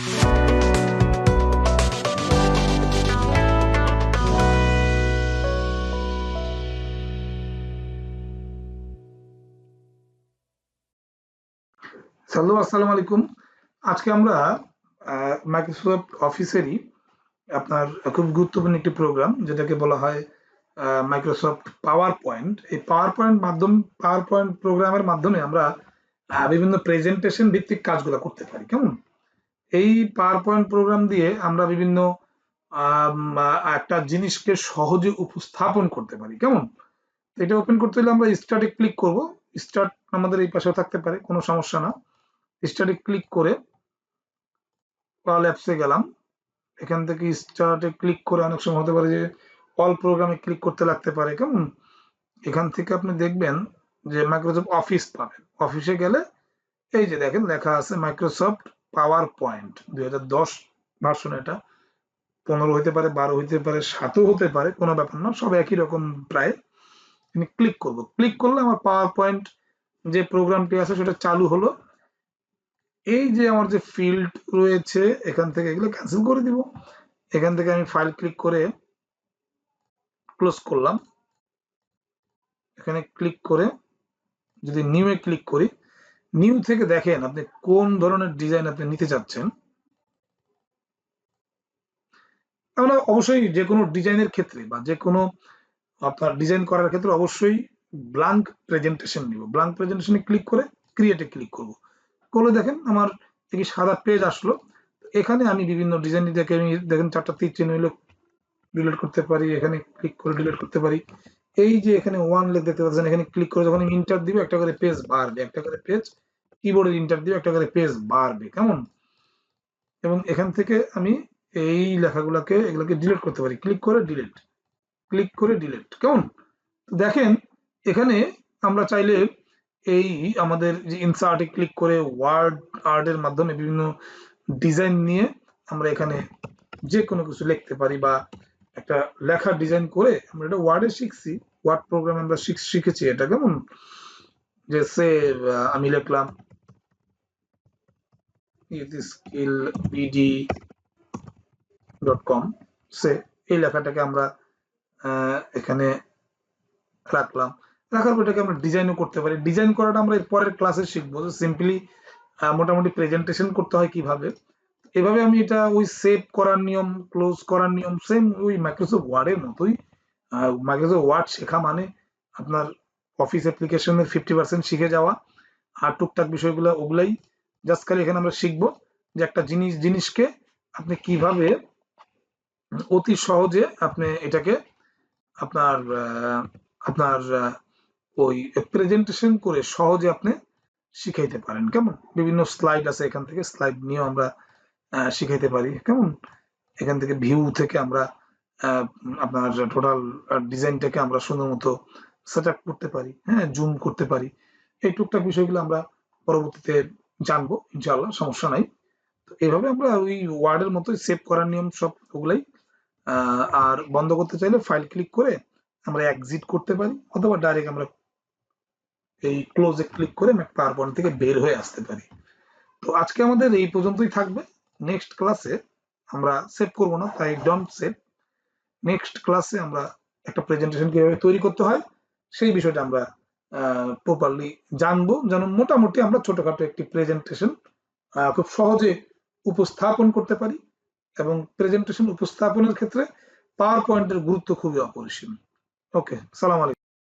Hello আসসালামু আলাইকুম। আজকে আমরা মাইক্রোসফট অফিসেরই আপনার খুব গুরুত্বপূর্ণ একটি প্রোগ্রাম যেটাকে বলা হয় মাইক্রোসফট পাওয়ার পয়েন্ট এই পাওয়ার পয়েন্ট মাধ্যম পাওয়ার পয়েন্ট প্রোগ্রামের মাধ্যমে আমরা বিভিন্ন প্রেজেন্টেশন ভিত্তিক কাজগুলো করতে পারি। কেমন? এই পাওয়ার পয়েন্ট প্রোগ্রাম দিয়ে আমরা বিভিন্ন একটা জিনিসকে সহজে উপস্থাপন করতে পারি। কেমন? এটা ওপেন করতে হলে আমরা স্টার্টে ক্লিক করব। স্টার্ট আমাদের এই পাশেও থাকতে পারে, কোনো সমস্যা না। স্টার্টে ক্লিক করে অল অ্যাপসে গেলাম। এখান থেকে স্টার্টে ক্লিক করে অনেক সময় হতে পারে যে অল প্রোগ্রামে ক্লিক করতে লাগতে পারে। কেমন? এখান থেকে আপনি দেখবেন যে মাইক্রোসফট অফিস পাবেন। অফিসে গেলে এই যে দেখেন লেখা আছে মাইক্রোসফট পাওয়ার পয়েন্ট দুই হাজার দশ ভার্সন এটা। পনেরো হইতে পারে, বারো হইতে পারে, সাতও হতে পারে, কোনো ব্যাপার না, সব একই রকম প্রায় আমি ক্লিক করব। ক্লিক করলে আমার পাওয়ার পয়েন্ট যে প্রোগ্রামটি আছে, সেটা চালু হলো। এই যে আমার যে ফিল্ড রয়েছে, এখান থেকে এগুলো ক্যান্সেল করে দিব। এখান থেকে আমি ফাইল ক্লিক করে ক্লোজ করলাম। এখানে ক্লিক করে যদি নিউ এ ক্লিক করি নিউ থেকে দেখেন আপনি কোন ধরনের ডিজাইন আপনি নিতে চাচ্ছেন। আমরা অবশ্যই যে কোনো ডিজাইনের ক্ষেত্রে বা যে কোনো আপনার ডিজাইন করার ক্ষেত্রে অবশ্যই ব্লাঙ্ক প্রেজেন্টেশন নিব। ব্লাঙ্ক প্রেজেন্টেশনে ক্লিক করে ক্রিয়েটে ক্লিক করব। করলে দেখেন আমার একটি সাদা পেজ আসলো। এখানে আমি বিভিন্ন ডিজাইন দেখে আমি দেখেন চারটা তীর চিহ্ন ডিলিট করতে পারি, এখানে ক্লিক করে ডিলিট করতে পারি। এই যে এখানে ওয়ান লেখ দেখতে পাচ্ছেন, এখানে ক্লিক করে যখন ইন্টার দিবে, একটা করে পেজ বাড়বে। একটা করে পেজ কিবোর্ডের ইন্টার দিবে, একটা করে পেজ বাড়বে, কেমন? এবং এখান থেকে আমি এই লেখাগুলোকে, এগুলোকে ডিলিট করতে পারি। ক্লিক করে ডিলিট ক্লিক করে ডিলিট কেমন? দেখেন, এখানে আমরা চাইলে এই আমাদের যে ইনসার্টে ক্লিক করে ওয়ার্ড আর্টের মাধ্যমে বিভিন্ন ডিজাইন নিয়ে আমরা এখানে যে কোনো কিছু লিখতে পারি বা একটা লেখা ডিজাইন করে আমরা এটা ওয়ার্ডে শিখছি। ওয়ার্ড প্রোগ্রামে আমরা শিখ- শিখেছি এটা কেমন? যে সে আমি লিখলাম স্কিল বিডি ডট কম সে, এই লেখাটাকে আমরা এখানে রাখলাম। রাখার পর এটাকে আমরা ডিজাইনও করতে পারি। ডিজাইন করাটা আমরা পরের ক্লাসে শিখব যে সিম্পলি মোটামুটি প্রেজেন্টেশন করতে হয় কীভাবে। এভাবে আমি এটা ওই সেভ করার নিয়ম ক্লোজ করার নিয়ম সেম ওই মাইক্রোসফট ওয়ার্ডের মতোই মাইক্রোসফট ওয়ার্ড শেখা মানে আপনার অফিস অ্যাপ্লিকেশনের ফিফটি পার্সেন্ট শিখে যাওয়া আর টুকটাক বিষয়গুলো ওগুলাই জাস্ট খালি এখানে আমরা শিখব যে একটা জিনিস, জিনিসকে আপনি কীভাবে অতি সহজে আপনি এটাকে আপনার আপনার ওই প্রেজেন্টেশন করে সহজে আপনি শিখাইতে পারেন। কেমন? বিভিন্ন স্লাইড আছে এখান থেকে স্লাইড নিয়েও আমরা শিখাইতে পারি। কেমন? এখান থেকে ভিউ থেকে আমরা আপনার টোটাল ডিজাইনটাকে আমরা সুন্দর মতো সেট আপ করতে পারি হ্যাঁ জুম করতে পারি। এই টুকটাক বিষয়গুলো আমরা পরবর্তীতে জানব, ইনশাআল্লাহ, সমস্যা নাই। তো এইভাবে আমরা ওই ওয়ার্ডের মতোই সেভ করার নিয়ম সব ওগুলাই আর বন্ধ করতে চাইলে ফাইল ক্লিক করে আমরা এক্সিট করতে পারি, অথবা ডাইরেক্ট আমরা এই ক্লোজে ক্লিক করে পাওয়ার পয়েন্ট থেকে বের হয়ে আসতে পারি। তো আজকে আমাদের এই পর্যন্তই থাকবে। নেক্সট ক্লাসে আমরা সেভ করব না, তাই ডন্ট সেভ নেক্সট ক্লাসে আমরা একটা প্রেজেন্টেশন কীভাবে তৈরি করতে হয়, সেই বিষয়টা আমরা প্রপারলি জানব। যেন মোটামুটি আমরা ছোটখাটো একটি প্রেজেন্টেশন খুব সহজে উপস্থাপন করতে পারি এবং প্রেজেন্টেশন উপস্থাপনের ক্ষেত্রে পাওয়ার পয়েন্টের গুরুত্ব খুবই অপরিসীম। ওকে সালাম আলাইকুম।